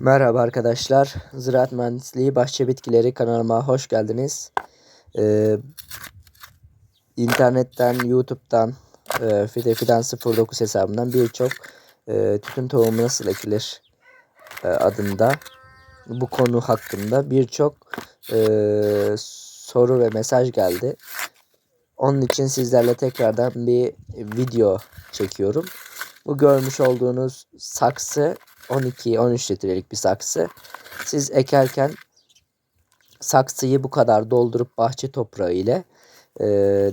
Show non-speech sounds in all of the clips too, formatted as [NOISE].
Merhaba arkadaşlar. Ziraat Mühendisliği Bahçe Bitkileri kanalıma hoş geldiniz. Ee, internetten, YouTube'dan, e, Fide Fidan 09 hesabından birçok e, tütün tohumu nasıl ekilir e, adında bu konu hakkında birçok e, soru ve mesaj geldi. Onun için sizlerle tekrardan bir video çekiyorum. Bu görmüş olduğunuz saksı 12-13 litrelik bir saksı. Siz ekerken saksıyı bu kadar doldurup bahçe toprağı ile e,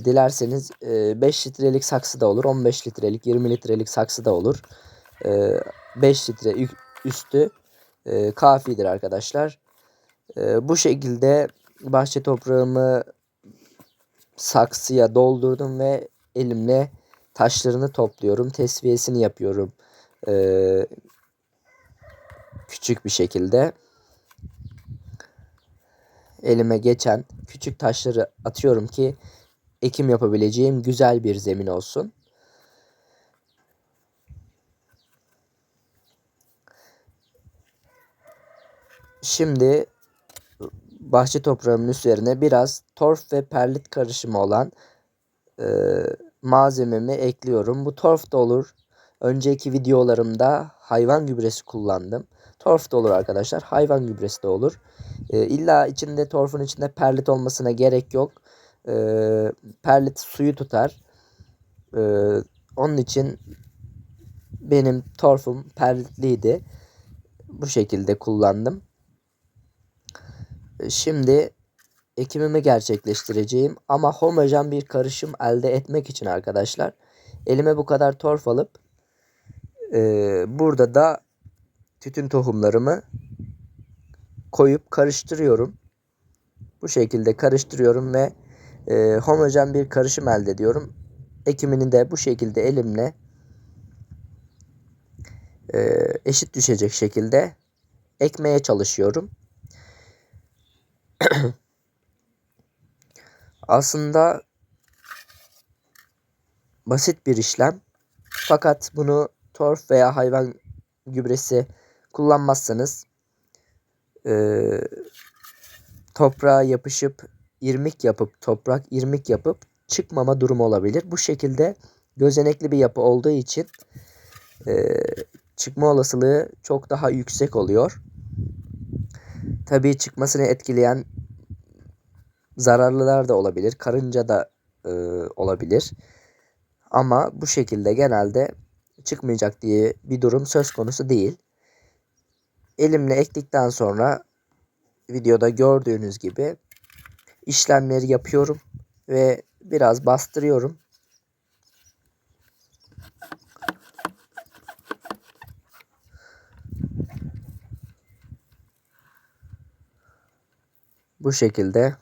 dilerseniz e, 5 litrelik saksı da olur, 15 litrelik, 20 litrelik saksı da olur. E, 5 litre üstü e, kafidir arkadaşlar. E, bu şekilde bahçe toprağımı saksıya doldurdum ve elimle taşlarını topluyorum. Tesviyesini yapıyorum. Ee, küçük bir şekilde. Elime geçen küçük taşları atıyorum ki ekim yapabileceğim güzel bir zemin olsun. Şimdi bahçe toprağımın üzerine biraz torf ve perlit karışımı olan e, malzememi ekliyorum. Bu torf da olur. Önceki videolarımda hayvan gübresi kullandım. Torf da olur arkadaşlar. Hayvan gübresi de olur. E, illa içinde torfun içinde perlit olmasına gerek yok. E, perlit suyu tutar. E, onun için benim torfum perlitliydi. Bu şekilde kullandım. Şimdi ekimimi gerçekleştireceğim ama homojen bir karışım elde etmek için arkadaşlar elime bu kadar torf alıp e, burada da tütün tohumlarımı koyup karıştırıyorum. Bu şekilde karıştırıyorum ve e, homojen bir karışım elde ediyorum. Ekimini de bu şekilde elimle e, eşit düşecek şekilde ekmeye çalışıyorum. [CLEARS THROAT] Aslında basit bir işlem. Fakat bunu torf veya hayvan gübresi kullanmazsanız e, toprağa yapışıp irmik yapıp toprak irmik yapıp çıkmama durumu olabilir. Bu şekilde gözenekli bir yapı olduğu için e, çıkma olasılığı çok daha yüksek oluyor. Tabii çıkmasını etkileyen zararlılar da olabilir. Karınca da e, olabilir. Ama bu şekilde genelde çıkmayacak diye bir durum söz konusu değil. Elimle ektikten sonra videoda gördüğünüz gibi işlemleri yapıyorum ve biraz bastırıyorum. Bu şekilde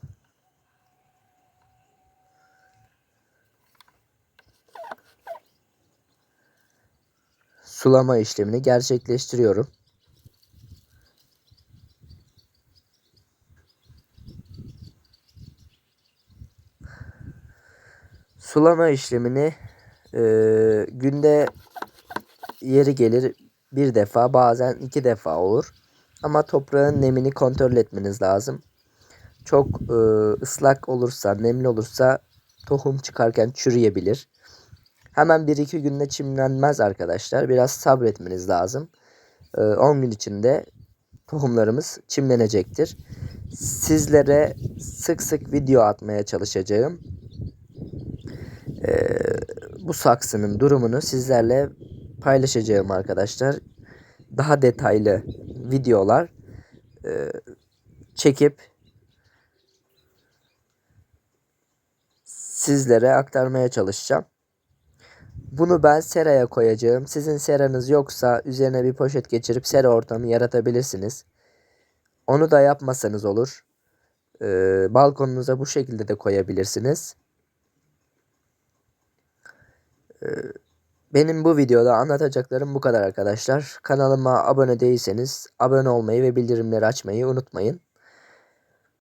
sulama işlemini gerçekleştiriyorum. Sulama işlemini e, günde yeri gelir bir defa bazen iki defa olur. Ama toprağın nemini kontrol etmeniz lazım. Çok e, ıslak olursa, nemli olursa tohum çıkarken çürüyebilir. Hemen 1-2 günde çimlenmez arkadaşlar. Biraz sabretmeniz lazım. 10 ee, gün içinde tohumlarımız çimlenecektir. Sizlere sık sık video atmaya çalışacağım. Ee, bu saksının durumunu sizlerle paylaşacağım arkadaşlar. Daha detaylı videolar e, çekip sizlere aktarmaya çalışacağım. Bunu ben seraya koyacağım. Sizin seranız yoksa üzerine bir poşet geçirip sera ortamı yaratabilirsiniz. Onu da yapmasanız olur. Ee, balkonunuza bu şekilde de koyabilirsiniz. Ee, benim bu videoda anlatacaklarım bu kadar arkadaşlar. Kanalıma abone değilseniz abone olmayı ve bildirimleri açmayı unutmayın.